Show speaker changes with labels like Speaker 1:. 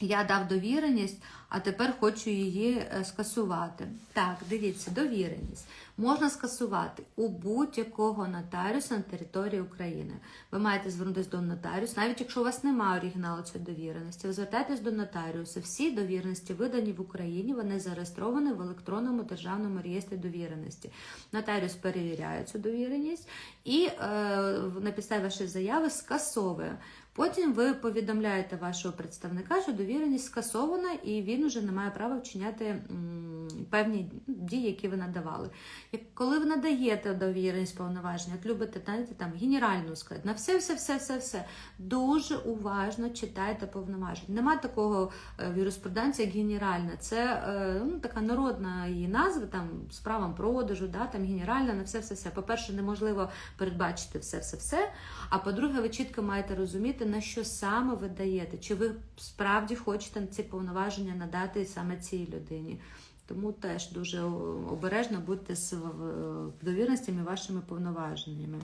Speaker 1: Я дав довіреність, а тепер хочу її е, скасувати. Так, дивіться, довіреність можна скасувати у будь-якого нотаріуса на території України. Ви маєте звернутися до нотаріуса, навіть якщо у вас немає оригіналу цієї довіреності, ви звертаєтесь до нотаріуса. Всі довіреності видані в Україні, вони зареєстровані в електронному державному реєстрі довіреності. Нотаріус перевіряє цю довіреність і е, на підставі вашої заяви скасовує. Потім ви повідомляєте вашого представника, що довіреність скасована, і він уже не має права вчиняти певні дії, які ви надавали. Як коли ви надаєте довіреність повноваження, як любите знаєте, там генеральну сказати, на все, все, все, все, все дуже уважно читайте повноваження. Нема такого е, в юриспруденції, як генеральна. Це е, ну, така народна її назва, там з продажу, да, там генеральна на все, все, все. По-перше, неможливо передбачити все, все, все. А по-друге, ви чітко маєте розуміти, на що саме ви даєте, чи ви справді хочете ці повноваження надати саме цій людині. Тому теж дуже обережно будьте з довірностями вашими повноваженнями.